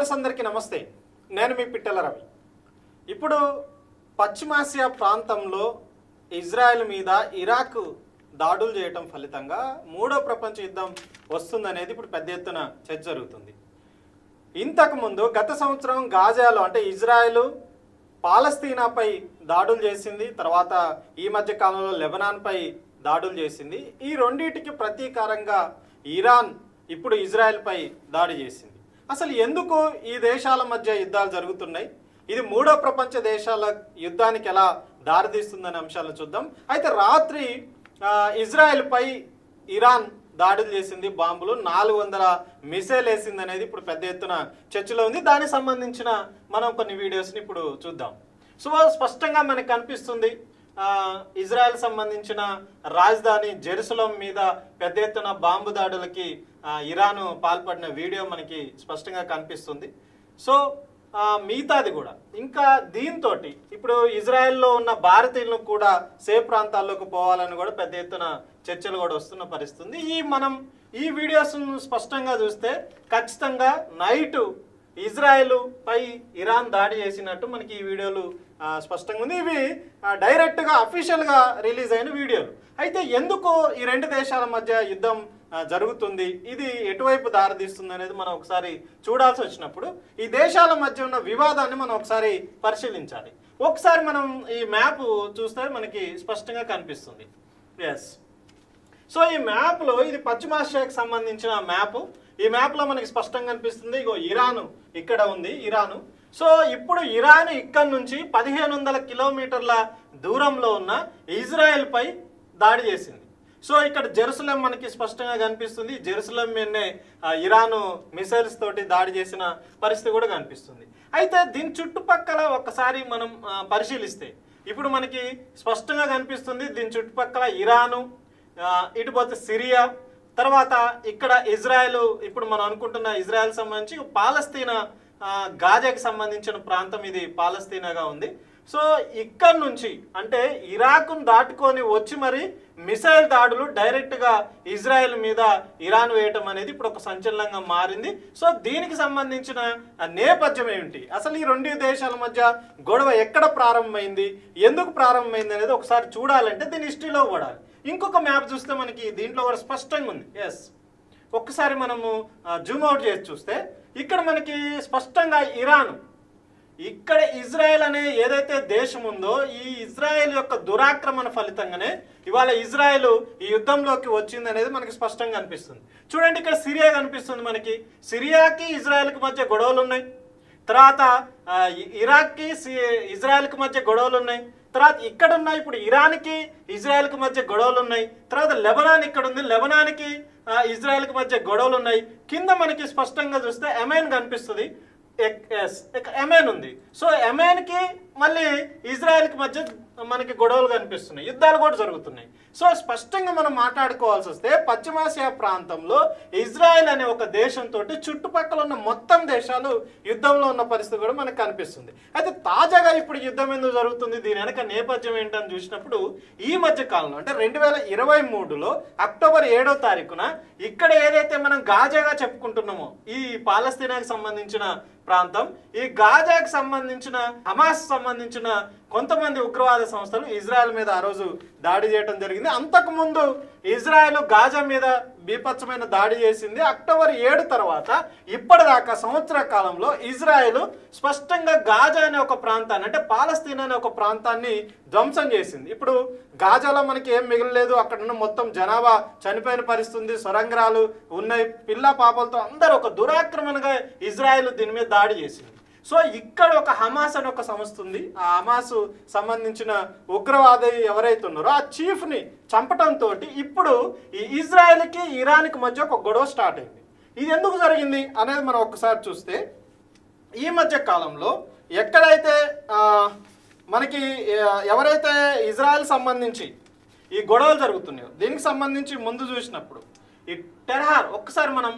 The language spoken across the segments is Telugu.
వ్యూవర్స్ అందరికీ నమస్తే. నేను మీ పిట్టల రవి. ఇప్పుడు పశ్చిమాసియా ప్రాంతంలో ఇజ్రాయెల్ మీద ఇరాక్ దాడులు చేయటం ఫలితంగా మూడో ప్రపంచ యుద్ధం వస్తుందనేది ఇప్పుడు పెద్ద ఎత్తున చర్చ జరుగుతుంది. ఇంతకుముందు గత సంవత్సరం గాజాలో అంటే ఇజ్రాయెల్ పాలస్తీనాపై దాడులు చేసింది తర్వాత ఈ మధ్య కాలంలో లెబనాన్పై దాడులు చేసింది. ఈ రెండింటికి ప్రతీకారంగా ఇరాన్ ఇప్పుడు ఇజ్రాయెల్పై దాడి చేసింది. అసలు ఎందుకు ఈ దేశాల మధ్య యుద్ధాలు జరుగుతున్నాయి? ఇది మూడో ప్రపంచ దేశాల యుద్ధానికి ఎలా దారితీస్తుందనే అంశాలను చూద్దాం. అయితే రాత్రి ఆ, ఇజ్రాయెల్పై ఇరాన్ దాడులు చేసింది బాంబులు. నాలుగు వందల మిసైల్ వేసింది అనేది ఇప్పుడు పెద్ద ఎత్తున చర్చలో ఉంది. దానికి సంబంధించిన మనం కొన్ని వీడియోస్ని ఇప్పుడు చూద్దాం. సో స్పష్టంగా మనకు కనిపిస్తుంది ఇజ్రాయెల్ సంబంధించిన రాజధాని జెరూసలం మీద పెద్ద ఎత్తున బాంబు దాడులకి ఇరాన్ పాల్పడిన వీడియో మనకి స్పష్టంగా కనిపిస్తుంది. సో మిగతాది కూడా. ఇంకా దీంతో ఇప్పుడు ఇజ్రాయెల్లో ఉన్న భారతీయులను కూడా సేఫ్ ప్రాంతాల్లోకి పోవాలని కూడా పెద్ద ఎత్తున చర్చలు కూడా వస్తున్న పరిస్థితుంది. ఈ మనం ఈ వీడియోస్ను స్పష్టంగా చూస్తే ఖచ్చితంగా నైటు ఇజ్రాయెల్ పై ఇరాన్ దాడి చేసినట్టు మనకి ఈ వీడియోలు స్పష్టంగా ఉంది. ఇవి డైరెక్ట్గా అఫీషియల్గా రిలీజ్ అయిన వీడియోలు. అయితే ఎందుకు ఈ రెండు దేశాల మధ్య యుద్ధం జరుగుతుంది. ఇది ఎటువైపు దారితీస్తుంది అనేది మనం ఒకసారి చూడాల్సి వచ్చినప్పుడు ఈ దేశాల మధ్య ఉన్న వివాదాన్ని మనం ఒకసారి పరిశీలించాలి. ఒకసారి మనం ఈ మ్యాప్ చూస్తే మనకి స్పష్టంగా కనిపిస్తుంది. ఎస్ సో ఈ మ్యాప్లో ఇది పశ్చిమాసియాకి సంబంధించిన మ్యాప్. ఈ మ్యాప్లో మనకి స్పష్టంగా కనిపిస్తుంది ఇగో ఇరాను. ఇక్కడ ఉంది ఇరాను. సో ఇప్పుడు ఇరాన్ ఇక్కడ నుంచి పదిహేను వందల కిలోమీటర్ల దూరంలో ఉన్న ఇజ్రాయెల్పై దాడి చేసింది. సో ఇక్కడ జెరూసలం మనకి స్పష్టంగా కనిపిస్తుంది. జెరూసలం మీదనే ఇరాను మిసైల్స్ తోటి దాడి చేసిన పరిస్థితి కూడా కనిపిస్తుంది. అయితే దీని చుట్టుపక్కల ఒకసారి మనం పరిశీలిస్తే ఇప్పుడు మనకి స్పష్టంగా కనిపిస్తుంది దీని చుట్టుపక్కల ఇరాను ఇటుపోతే సిరియా తర్వాత ఇక్కడ ఇజ్రాయెల్ ఇప్పుడు మనం అనుకుంటున్న ఇజ్రాయెల్ సంబంధించి పాలస్తీనా గాజాకి సంబంధించిన ప్రాంతం ఇది పాలస్తీనాగా ఉంది. సో ఇక్కడ నుంచి అంటే ఇరాక్ను దాటుకొని వచ్చి మరి మిసైల్ దాడులు డైరెక్ట్గా ఇజ్రాయెల్ మీద ఇరాన్ వేయటం అనేది ఇప్పుడు ఒక సంచలనంగా మారింది. సో దీనికి సంబంధించిన నేపథ్యం ఏమిటి అసలు ఈ రెండు దేశాల మధ్య గొడవ ఎక్కడ ప్రారంభమైంది? ఎందుకు ప్రారంభమైంది అనేది ఒకసారి చూడాలంటే దీని హిస్టరీలో కూడా ఇంకొక మ్యాప్ చూస్తే మనకి దీంట్లో కూడా స్పష్టంగా ఉంది. ఎస్ ఒక్కసారి మనము జూమ్ అవుట్ చేసి చూస్తే ఇక్కడ మనకి స్పష్టంగా ఇరాన్. ఇక్కడ ఇజ్రాయెల్ అనే ఏదైతే దేశం ఉందో ఈ ఇజ్రాయెల్ యొక్క దురాక్రమణ ఫలితంగానే ఇవాళ ఇజ్రాయెల్ ఈ యుద్ధంలోకి వచ్చింది అనేది మనకి స్పష్టంగా అనిపిస్తుంది. చూడండి ఇక్కడ సిరియా కనిపిస్తుంది మనకి. సిరియాకి ఇజ్రాయెల్కి మధ్య గొడవలు ఉన్నాయి తర్వాత ఇరాక్కి సి- ఇజ్రాయెల్కి మధ్య గొడవలు ఉన్నాయి తర్వాత ఇక్కడ ఉన్న ఇప్పుడు ఇరాన్కి ఇజ్రాయెల్కి మధ్య గొడవలు ఉన్నాయి తర్వాత లెబనాన్ ఇక్కడ ఉంది లెబనాన్కి ఇజ్రాయెల్కి మధ్య గొడవలు ఉన్నాయి కింద మనకి స్పష్టంగా చూస్తే ఎమెన్ కనిపిస్తుంది. ఎస్ ఎమెన్ ఉంది. సో ఎమెన్కి మళ్ళీ ఇజ్రాయెల్కి మధ్య మనకి గొడవలు కనిపిస్తున్నాయి. యుద్ధాలు కూడా జరుగుతున్నాయి. సో స్పష్టంగా మనం మాట్లాడుకోవాల్సి వస్తే పశ్చిమాసియా ప్రాంతంలో ఇజ్రాయెల్ అనే ఒక దేశంతో చుట్టుపక్కల ఉన్న మొత్తం దేశాలు యుద్ధంలో ఉన్న పరిస్థితి కూడా మనకు కనిపిస్తుంది. అయితే తాజాగా ఇప్పుడు యుద్ధం ఎందుకు జరుగుతుంది? దీని వెనక నేపథ్యం ఏంటని చూసినప్పుడు ఈ మధ్య కాలంలో అంటే రెండు వేల ఇరవై మూడులో అక్టోబర్ ఏడో తారీఖున ఇక్కడ ఏదైతే మనం గాజాగా చెప్పుకుంటున్నామో ఈ పాలస్తీనాకి సంబంధించిన ప్రాంతం ఈ గాజాకి సంబంధించిన హమాస్ సంబంధించిన కొంతమంది ఉగ్రవాద సంస్థలు ఇజ్రాయెల్ మీద ఆ రోజు దాడి చేయడం జరిగింది. అంతకు ముందు ఇజ్రాయెల్ గాజా మీద బీపత్సమైన దాడి చేసింది. అక్టోబర్ ఏడు తర్వాత ఇప్పటిదాకా సంవత్సర కాలంలో ఇజ్రాయెల్ స్పష్టంగా గాజా అనే ఒక ప్రాంతాన్ని అంటే పాలస్తీన్ అనే ఒక ప్రాంతాన్ని ధ్వంసం చేసింది. ఇప్పుడు గాజాలో మనకి ఏం మిగలలేదు. అక్కడ ఉన్న మొత్తం జనాభా చనిపోయిన పరిస్థితి సొరంగరాలు ఉన్నాయి. పిల్ల పాపలతో అందరూ ఒక దురాక్రమణగా ఇజ్రాయెల్ దీని మీద దాడి చేసింది. సో ఇక్కడ ఒక హమాస్ అని ఒక సంస్థ ఉంది. ఆ హమాస్ సంబంధించిన ఉగ్రవాది ఎవరైతే ఉన్నారో ఆ చీఫ్ని చంపటంతో ఇప్పుడు ఈ ఇజ్రాయెల్కి ఇరాన్కి మధ్య ఒక గొడవ స్టార్ట్ అయింది. ఇది ఎందుకు జరిగింది అనేది మనం ఒకసారి చూస్తే ఈ మధ్య కాలంలో ఎక్కడైతే మనకి ఎవరైతే ఇజ్రాయెల్ సంబంధించి ఈ గొడవలు జరుగుతున్నాయో దీనికి సంబంధించి ముందు చూసినప్పుడు ఈ టెరహార్ ఒక్కసారి మనం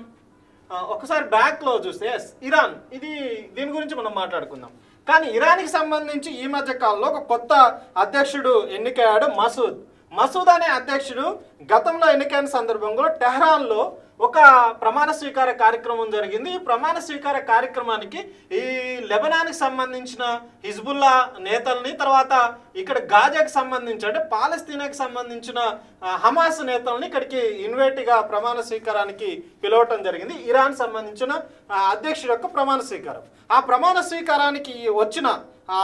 ఒకసారి బ్యాక్లో చూస్తే ఎస్ ఇరాన్. ఇది దీని గురించి మనం మాట్లాడుకుందాం. కానీ ఇరాన్కి సంబంధించి ఈ మధ్య కాలంలో ఒక కొత్త అధ్యక్షుడు ఎన్నికయ్యాడు మసూద్. మసూద్ అనే అధ్యక్షుడు గతంలో ఎన్నికైన సందర్భంలో టెహ్రాన్లో ఒక ప్రమాణ స్వీకార కార్యక్రమం జరిగింది. ఈ ప్రమాణ స్వీకార కార్యక్రమానికి ఈ లెబనాన్కి సంబంధించిన హిజ్బుల్లా నేతల్ని తర్వాత ఇక్కడ గాజాకి సంబంధించి అంటే పాలస్తీనాకి సంబంధించిన హమాస్ నేతల్ని ఇక్కడికి ఇన్వైట్గా ప్రమాణ స్వీకారానికి పిలవటం జరిగింది. ఇరాన్ సంబంధించిన అధ్యక్షుడు యొక్క ప్రమాణ స్వీకారం. ఆ ప్రమాణ స్వీకారానికి వచ్చిన ఆ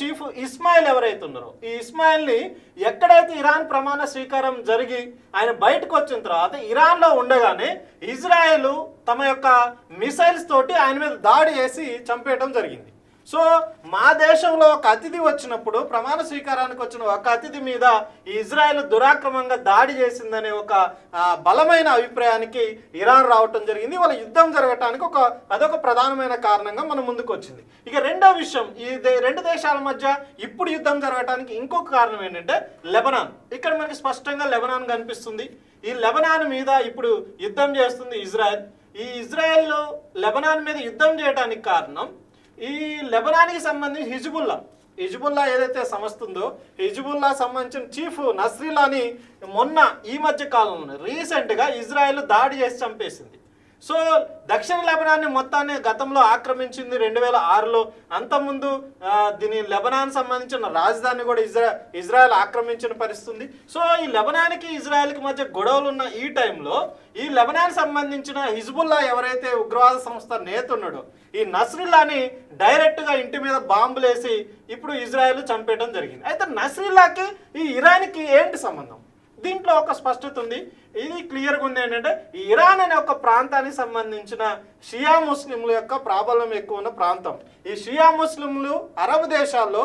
చీఫ్ ఇస్మాయిల్ ఎవరైతే ఉన్నారో ఈ ఇస్మాయిల్ని ఎక్కడైతే ఇరాన్ ప్రమాణ స్వీకారం జరిగి ఆయన బయటకు వచ్చిన తర్వాత ఇరాన్లో ఉండగానే ఇజ్రాయెల్ తమ యొక్క మిసైల్స్ తోటి ఆయన మీద దాడి చేసి చంపేయటం జరిగింది. సో మా దేశంలో ఒక అతిథి వచ్చినప్పుడు ప్రమాణ స్వీకారానికి వచ్చిన ఒక అతిథి మీద ఈ ఇజ్రాయెల్ దురాక్రమంగా దాడి చేసిందనే ఒక బలమైన అభిప్రాయానికి ఇరాన్ రావటం జరిగింది. వాళ్ళ యుద్ధం జరగటానికి ఒక అదొక ప్రధానమైన కారణంగా మన ముందుకు వచ్చింది. ఇక రెండో విషయం ఈ రెండు దేశాల మధ్య ఇప్పుడు యుద్ధం జరగటానికి ఇంకొక కారణం ఏంటంటే లెబనాన్. ఇక్కడ మనకి స్పష్టంగా లెబనాన్ కనిపిస్తుంది. ఈ లెబనాన్ మీద ఇప్పుడు యుద్ధం చేస్తుంది ఇజ్రాయెల్. ఈ ఇజ్రాయెల్ లెబనాన్ మీద యుద్ధం చేయడానికి కారణం ఈ లెబనాన్కి సంబంధించి హిజ్బుల్లా హిజ్బుల్లా ఏదైతే సంస్థ ఉందో హిజ్బుల్లా సంబంధించిన చీఫ్ నస్రీలాని మొన్న ఈ మధ్య కాలంలో రీసెంట్గా ఇజ్రాయెల్ దాడి చేసి చంపేసింది. సో దక్షిణ లెబనాన్ని మొత్తాన్ని గతంలో ఆక్రమించింది రెండు వేల ఆరులో. అంతకుముందు దీని లెబనాన్ సంబంధించిన రాజధాని కూడా ఇజ్రా ఇజ్రాయెల్ ఆక్రమించిన పరిస్థితుంది సో ఈ లెబనాన్కి ఇజ్రాయెల్కి మధ్య గొడవలు ఉన్న ఈ టైంలో ఈ లెబనాన్ సంబంధించిన హిజ్బుల్లా ఎవరైతే ఉగ్రవాద సంస్థ నేత ఉన్నాడో ఈ నస్రిల్లాని డైరెక్ట్గా ఇంటి మీద బాంబులేసి ఇప్పుడు ఇజ్రాయెల్ చంపేయడం జరిగింది. అయితే నస్రిల్లాకి ఈ ఇరాన్కి ఏంటి సంబంధం? దీంట్లో ఒక స్పష్టత ఉంది. ఇది క్లియర్గా ఉంది ఏంటంటే ఈ ఇరాన్ అనే ఒక ప్రాంతానికి సంబంధించిన షియా ముస్లింల యొక్క ప్రాబల్యం ఎక్కువ ఉన్న ప్రాంతం. ఈ షియా ముస్లింలు అరబ్ దేశాల్లో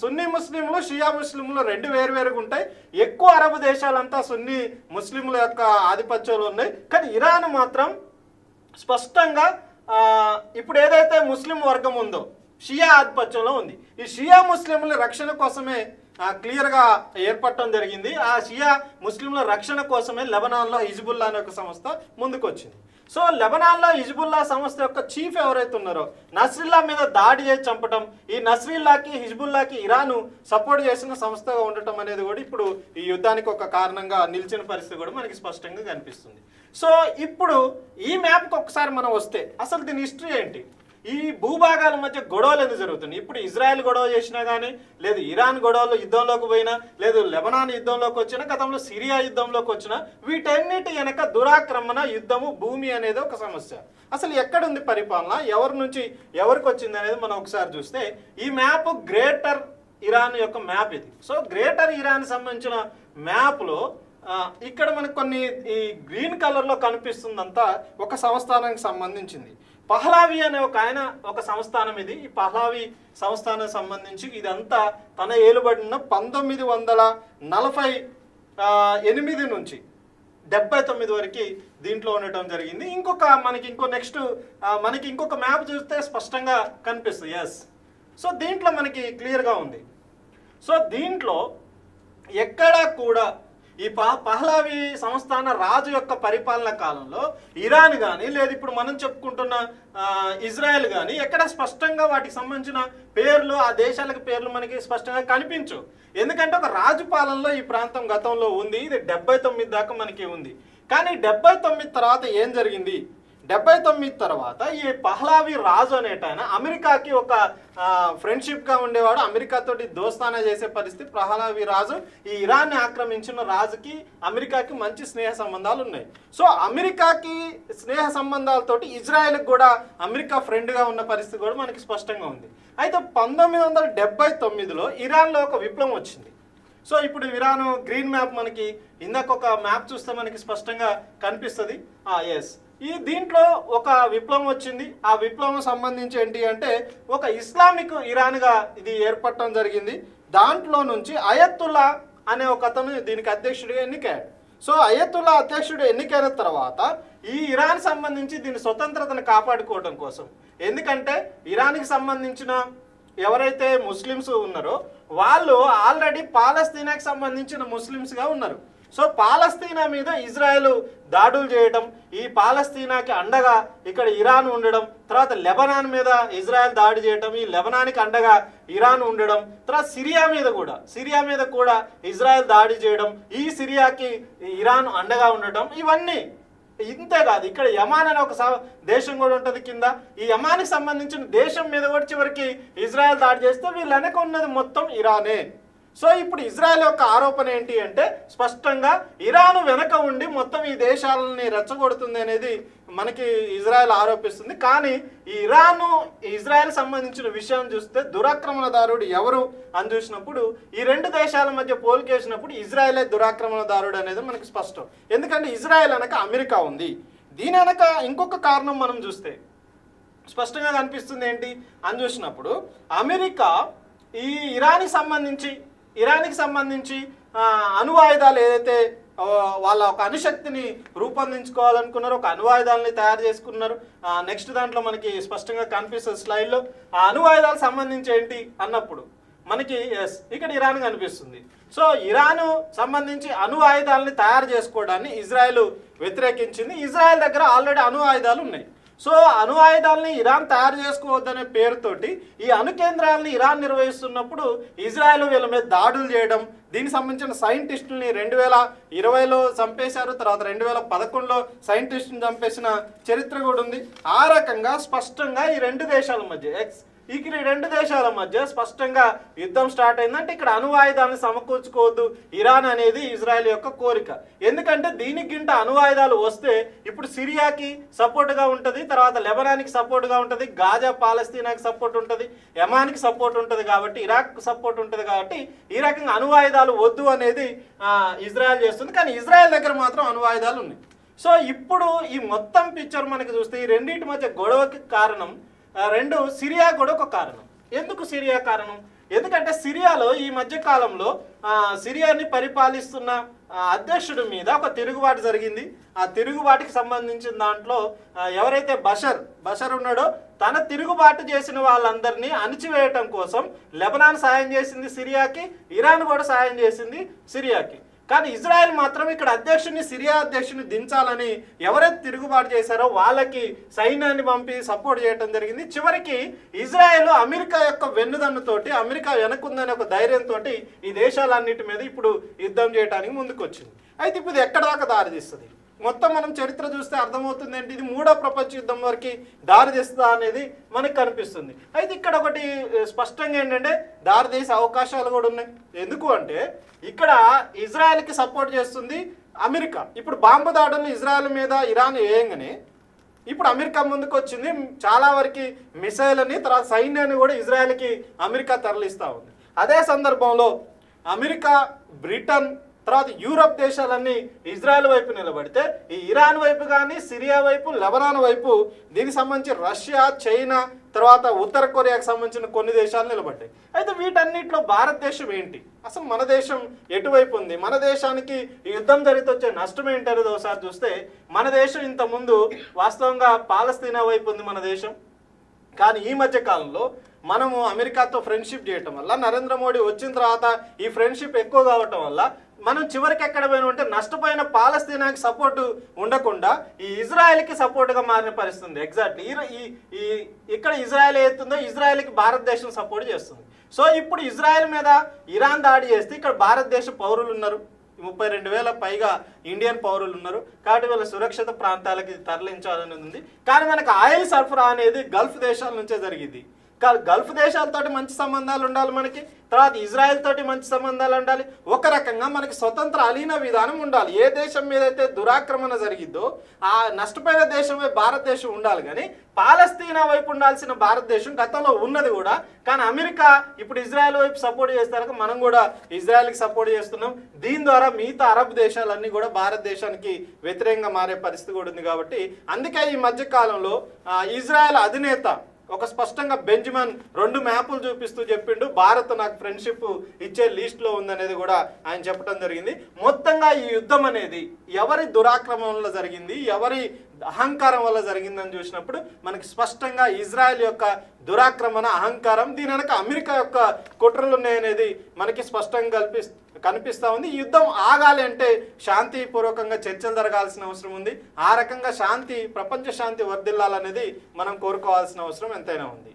సున్నీ ముస్లింలు షియా ముస్లింలు రెండు వేరువేరుగా ఉంటాయి. ఎక్కువ అరబ్ దేశాలంతా సున్నీ ముస్లింల యొక్క ఆధిపత్యంలో ఉన్నాయి. కానీ ఇరాన్ మాత్రం స్పష్టంగా ఇప్పుడు ఏదైతే ముస్లిం వర్గం ఉందో షియా ఆధిపత్యంలో ఉంది. ఈ షియా ముస్లింల రక్షణ కోసమే ఆ, క్లియర్గా ఏర్పడటం జరిగింది. ఆ షియా ముస్లింల రక్షణ కోసమే లెబనాన్లో హిజ్బుల్లా అనే ఒక సంస్థ ముందుకు వచ్చింది సో లెబనాన్లో హిజ్బుల్లా సంస్థ యొక్క చీఫ్ ఎవరైతే ఉన్నారో నస్రిల్లా మీద దాడి చేసి చంపటం ఈ నస్రిల్లాకి హిజ్బుల్లాకి ఇరాను సపోర్ట్ చేసిన సంస్థగా ఉండటం అనేది కూడా ఇప్పుడు ఈ యుద్ధానికి ఒక కారణంగా నిలిచిన పరిస్థితి కూడా మనకి స్పష్టంగా కనిపిస్తుంది. సో ఇప్పుడు ఈ మ్యాప్కి ఒకసారి మనం వస్తే అసలు దీని హిస్టరీ ఏంటి? ఈ భూభాగాల మధ్య గొడవలు ఎందుకు జరుగుతున్నాయి? ఇప్పుడు ఇజ్రాయెల్ గొడవ చేసినా కానీ లేదు ఇరాన్ గొడవలు యుద్ధంలోకి పోయినా లేదు లెబనాన్ యుద్ధంలోకి వచ్చినా గతంలో సిరియా యుద్ధంలోకి వచ్చినా వీటన్నిటి వెనక దురాక్రమణ యుద్ధము భూమి అనేది ఒక సమస్య. అసలు ఎక్కడుంది పరిపాలన? ఎవరి నుంచి ఎవరికి వచ్చింది అనేది మనం ఒకసారి చూస్తే ఈ మ్యాప్ గ్రేటర్ ఇరాన్ యొక్క మ్యాప్ ఇది. సో గ్రేటర్ ఇరాన్ సంబంధించిన మ్యాప్లో ఇక్కడ మనకు కొన్ని ఈ గ్రీన్ కలర్లో కనిపిస్తుందంతా ఒక సంస్థానానికి సంబంధించింది. పహ్లావి అనే ఒక ఆయన ఒక సంస్థానం ఇది. ఈ పహ్లావి సంస్థానం సంబంధించి ఇదంతా తన ఏలుబడిన పంతొమ్మిది వందల నలభై ఎనిమిది నుంచి డెబ్బై తొమ్మిది వరకు దీంట్లో ఉండటం జరిగింది. ఇంకొక మనకి ఇంకో నెక్స్ట్ మనకి ఇంకొక మ్యాప్ చూస్తే స్పష్టంగా కనిపిస్తుంది. ఎస్ సో దీంట్లో మనకి క్లియర్గా ఉంది. సో దీంట్లో ఎక్కడా కూడా ఈ ప పహ్లావి సంస్థాన రాజు యొక్క పరిపాలన కాలంలో ఇరాన్ కానీ లేదు ఇప్పుడు మనం చెప్పుకుంటున్న ఇజ్రాయెల్ కానీ ఎక్కడ స్పష్టంగా వాటికి సంబంధించిన పేర్లు ఆ దేశాలకు పేర్లు మనకి స్పష్టంగా కనిపించు ఎందుకంటే ఒక రాజు పాలనలో ఈ ప్రాంతం గతంలో ఉంది. ఇది డెబ్బై తొమ్మిది దాకా మనకి ఉంది. కానీ డెబ్బై తొమ్మిది తర్వాత ఏం జరిగింది? డెబ్బై తొమ్మిది తర్వాత ఈ పహ్లావి రాజు అనేట ఆయన అమెరికాకి ఒక ఫ్రెండ్షిప్గా ఉండేవాడు. అమెరికాతోటి దోస్తానా చేసే పరిస్థితి పహ్లావి రాజు. ఈ ఇరాన్ని ఆక్రమించిన రాజుకి అమెరికాకి మంచి స్నేహ సంబంధాలు ఉన్నాయి. సో అమెరికాకి స్నేహ సంబంధాలతోటి ఇజ్రాయెల్కి కూడా అమెరికా ఫ్రెండ్గా ఉన్న పరిస్థితి కూడా మనకి స్పష్టంగా ఉంది. అయితే పంతొమ్మిది వందల డెబ్బై తొమ్మిదిలో ఇరాన్లో ఒక విప్లవం వచ్చింది. సో ఇప్పుడు ఇరాన్ గ్రీన్ మ్యాప్ మనకి ఇందాక ఒక మ్యాప్ చూస్తే మనకి స్పష్టంగా కనిపిస్తుంది. ఎస్ ఈ దీంట్లో ఒక విప్లవం వచ్చింది. ఆ విప్లవం సంబంధించి ఏంటి అంటే ఒక ఇస్లామిక్ ఇరాన్గా ఇది ఏర్పడటం జరిగింది. దాంట్లో నుంచి అయత్తుల్లా అనే ఒక అతను దీనికి అధ్యక్షుడిగా ఎన్నికయ్యాడు. సో అయతుల్లా అధ్యక్షుడు ఎన్నికైన తర్వాత ఈ ఇరాన్ సంబంధించి దీని స్వతంత్రతను కాపాడుకోవడం కోసం ఎందుకంటే ఇరాన్కి సంబంధించిన ఎవరైతే ముస్లిమ్స్ ఉన్నారో వాళ్ళు ఆల్రెడీ పాలస్తీనాకి సంబంధించిన ముస్లిమ్స్గా ఉన్నారు. సో పాలస్తీనా మీద ఇజ్రాయెల్ దాడులు చేయడం ఈ పాలస్తీనాకి అండగా ఇక్కడ ఇరాన్ ఉండడం తర్వాత లెబనాన్ మీద ఇజ్రాయెల్ దాడి చేయడం ఈ లెబనాన్కి అండగా ఇరాన్ ఉండడం తర్వాత సిరియా మీద కూడా సిరియా మీద కూడా ఇజ్రాయెల్ దాడి చేయడం ఈ సిరియాకి ఇరాన్ అండగా ఉండటం ఇవన్నీ ఇంతే కాదు. ఇక్కడ యమాన్ అనే ఒక స- దేశం కూడా ఉంటుంది కింద. ఈ యమానికి సంబంధించిన దేశం మీద కూడా చివరికి ఇజ్రాయెల్ దాడి చేస్తే వీళ్ళు వెనక ఉన్నది మొత్తం ఇరానే. సో ఇప్పుడు ఇజ్రాయెల్ యొక్క ఆరోపణ ఏంటి అంటే స్పష్టంగా ఇరాన్ వెనక ఉండి మొత్తం ఈ దేశాలని రెచ్చగొడుతుంది అనేది మనకి ఇజ్రాయెల్ ఆరోపిస్తుంది. కానీ ఈ ఇరాను ఇజ్రాయెల్ సంబంధించిన విషయం చూస్తే దురాక్రమణదారుడు ఎవరు అని చూసినప్పుడు ఈ రెండు దేశాల మధ్య పోలికేసినప్పుడు ఇజ్రాయెలే దురాక్రమణదారుడు అనేది మనకి స్పష్టం. ఎందుకంటే ఇజ్రాయెల్ అనక అమెరికా ఉంది. దీని వెనక ఇంకొక కారణం మనం చూస్తే స్పష్టంగా కనిపిస్తుంది ఏంటి అని చూసినప్పుడు అమెరికా ఈ ఇరాన్కి సంబంధించి ఇరాన్కి సంబంధించి ఆ, అణువాయుధాలు ఏదైతే వాళ్ళ ఒక అణుశక్తిని రూపొందించుకోవాలనుకున్నారో ఒక అణువాయుధాలని తయారు చేసుకున్నారు. నెక్స్ట్ దాంట్లో మనకి స్పష్టంగా కనిపిస్తుంది స్లైడ్లో ఆ అణువాయుధాలకు సంబంధించి ఏంటి అన్నప్పుడు మనకి ఎస్ ఇక్కడ ఇరాన్ కనిపిస్తుంది. సో ఇరాన్ సంబంధించి అణు ఆయుధాలని తయారు చేసుకోవడాన్ని ఇజ్రాయెల్ వ్యతిరేకించింది. ఇజ్రాయెల్ దగ్గర ఆల్రెడీ అణు ఆయుధాలు ఉన్నాయి. సో అణు ఆయుధాలని ఇరాన్ తయారు చేసుకోవద్దనే పేరుతోటి ఈ అణు కేంద్రాలని ఇరాన్ నిర్వహిస్తున్నప్పుడు ఇజ్రాయెల్ వీళ్ళ మీద దాడులు చేయడం దీనికి సంబంధించిన సైంటిస్టుల్ని రెండు వేల ఇరవైలో చంపేశారు తర్వాత రెండు వేల పదకొండులో సైంటిస్టుని చంపేసిన చరిత్ర కూడా ఉంది. ఆ రకంగా స్పష్టంగా ఈ రెండు దేశాల మధ్య ఎక్స్ ఇక్కడ ఈ రెండు దేశాల మధ్య స్పష్టంగా యుద్ధం స్టార్ట్ అయిందంటే ఇక్కడ అణు సమకూర్చుకోవద్దు. ఇరాన్ అనేది ఇజ్రాయెల్ యొక్క కోరిక. ఎందుకంటే దీనికి గింట అణు ఆయుధాలు వస్తే ఇప్పుడు సిరియాకి సపోర్ట్గా ఉంటుంది తర్వాత లెబనాన్కి సపోర్ట్గా ఉంటుంది గాజా పాలస్తీనాకి సపోర్ట్ ఉంటుంది యమాన్కి సపోర్ట్ ఉంటుంది కాబట్టి ఇరాక్ సపోర్ట్ ఉంటుంది కాబట్టి ఈ రకంగా అణు ఆయుధాలు వద్దు అనేది ఇజ్రాయెల్ చేస్తుంది. కానీ ఇజ్రాయెల్ దగ్గర మాత్రం అణు ఆయుధాలు ఉన్నాయి. సో ఇప్పుడు ఈ మొత్తం పిక్చర్ మనకి చూస్తే ఈ రెండింటి మధ్య గొడవకి కారణం రెండు సిరియా కూడా ఒక కారణం. ఎందుకు సిరియా కారణం? ఎందుకంటే సిరియాలో ఈ మధ్య కాలంలో సిరియాని పరిపాలిస్తున్న అధ్యక్షుడి మీద ఒక తిరుగుబాటు జరిగింది. ఆ తిరుగుబాటుకి సంబంధించిన దాంట్లో ఎవరైతే బషర్ బషర్ ఉన్నాడో తన తిరుగుబాటు చేసిన వాళ్ళందరినీ అణిచివేయటం కోసం లెబనాన్ సాయం చేసింది సిరియాకి ఇరాన్ కూడా సాయం చేసింది సిరియాకి. కానీ ఇజ్రాయెల్ మాత్రం ఇక్కడ అధ్యక్షుడిని సిరియా అధ్యక్షుడిని దించాలని ఎవరైతే తిరుగుబాటు చేశారో వాళ్ళకి సైన్యాన్ని పంపి సపోర్ట్ చేయడం జరిగింది. చివరికి ఇజ్రాయెల్ అమెరికా యొక్క వెన్నుదన్నుతోటి అమెరికా వెనకుందనే ఒక ధైర్యంతో ఈ దేశాలన్నిటి మీద ఇప్పుడు యుద్ధం చేయడానికి ముందుకు వచ్చింది అయితే ఇప్పుడు ఎక్కడ దాకా దారితీస్తుంది మొత్తం మనం చరిత్ర చూస్తే అర్థమవుతుంది ఏంటి ఇది మూడో ప్రపంచ యుద్ధం వరకు దారి తీస్తుందా అనేది మనకు కనిపిస్తుంది. అయితే ఇక్కడ ఒకటి స్పష్టంగా ఏంటంటే దారి తీసే అవకాశాలు కూడా ఉన్నాయి. ఎందుకు అంటే ఇక్కడ ఇజ్రాయెల్కి సపోర్ట్ చేస్తుంది అమెరికా. ఇప్పుడు బాంబు దాడులు ఇజ్రాయెల్ మీద ఇరాన్ వేయంగానే ఇప్పుడు అమెరికా ముందుకు వచ్చింది చాలా వరకు మిసైల్ అని తర్వాత సైన్యాన్ని కూడా ఇజ్రాయెల్కి అమెరికా తరలిస్తూ ఉంది. అదే సందర్భంలో అమెరికా బ్రిటన్ తర్వాత యూరప్ దేశాలన్నీ ఇజ్రాయెల్ వైపు నిలబడితే ఈ ఇరాన్ వైపు కానీ సిరియా వైపు లెబనాన్ వైపు దీనికి సంబంధించి రష్యా చైనా తర్వాత ఉత్తర కొరియాకు సంబంధించిన కొన్ని దేశాలు నిలబడ్డాయి. అయితే వీటన్నిటిలో భారతదేశం ఏంటి? అసలు మన దేశం ఎటువైపు ఉంది? మన దేశానికి ఈ యుద్ధం జరిగితే వచ్చే నష్టం ఏంటనేది ఒకసారి చూస్తే మన దేశం ఇంత ముందు వాస్తవంగా పాలస్తీనా వైపు ఉంది మన దేశం. కానీ ఈ మధ్య కాలంలో మనము అమెరికాతో ఫ్రెండ్షిప్ చేయటం వల్ల నరేంద్ర మోడీ వచ్చిన తర్వాత ఈ ఫ్రెండ్షిప్ ఎక్కువ కావటం వల్ల మనం చివరికి ఎక్కడ పోయినా ఉంటే నష్టపోయిన పాలస్తీనాకి సపోర్ట్ ఉండకుండా ఈ ఇజ్రాయెల్కి సపోర్ట్గా మారిన పరిస్థితి ఉంది ఎగ్జాక్ట్లీ ఈ ఈ ఇక్కడ ఇజ్రాయెల్ ఏతుందో ఇజ్రాయెల్కి భారతదేశం సపోర్ట్ చేస్తుంది. సో ఇప్పుడు ఇజ్రాయెల్ మీద ఇరాన్ దాడి చేస్తే ఇక్కడ భారతదేశ పౌరులు ఉన్నారు. ముప్పై రెండు వేల పైగా ఇండియన్ పౌరులు ఉన్నారు. కాబట్టి వీళ్ళ సురక్షిత ప్రాంతాలకి తరలించాలని ఉంది కానీ మనకు ఆయిల్ సరఫరా అనేది గల్ఫ్ దేశాల నుంచే జరిగింది. గల్ఫ్ దేశాలతోటి మంచి సంబంధాలు ఉండాలి మనకి. తర్వాత ఇజ్రాయెల్ తోటి మంచి సంబంధాలు ఉండాలి. ఒక రకంగా మనకి స్వతంత్ర అలీన విధానం ఉండాలి. ఏ దేశం మీద అయితే దురాక్రమణ జరిగిద్దో ఆ నష్టపోయిన దేశమే భారతదేశం ఉండాలి కానీ పాలస్తీనా వైపు ఉండాల్సిన భారతదేశం గతంలో ఉన్నది కూడా. కానీ అమెరికా ఇప్పుడు ఇజ్రాయెల్ వైపు సపోర్ట్ చేస్తారు మనం కూడా ఇజ్రాయెల్కి సపోర్ట్ చేస్తున్నాం. దీని ద్వారా మిగతా అరబ్ దేశాలన్నీ కూడా భారతదేశానికి వ్యతిరేకంగా మారే పరిస్థితి కూడా ఉంది కాబట్టి అందుకే ఈ మధ్య కాలంలో ఇజ్రాయెల్ అధినేత ఒక స్పష్టంగా బెంజమిన్ రెండు మ్యాపులు చూపిస్తూ చెప్పిండు. భారత్ నాకు ఫ్రెండ్షిప్ ఇచ్చే లిస్ట్లో ఉందనేది కూడా ఆయన చెప్పడం జరిగింది. మొత్తంగా ఈ యుద్ధం అనేది ఎవరి దురాక్రమంలో జరిగింది? ఎవరి అహంకారం వల్ల జరిగిందని చూసినప్పుడు మనకి స్పష్టంగా ఇజ్రాయెల్ యొక్క దురాక్రమణ అహంకారం దీని వెనక అమెరికా యొక్క కుట్రలు ఉన్నాయనేది మనకి స్పష్టంగా కల్పి కనిపిస్తూ ఉంది. యుద్ధం ఆగాలి అంటే శాంతిపూర్వకంగా చర్చలు జరగాల్సిన అవసరం ఉంది. ఆ రకంగా శాంతి ప్రపంచ శాంతి వర్ధిల్లాలనేది మనం కోరుకోవాల్సిన అవసరం ఎంతైనా ఉంది.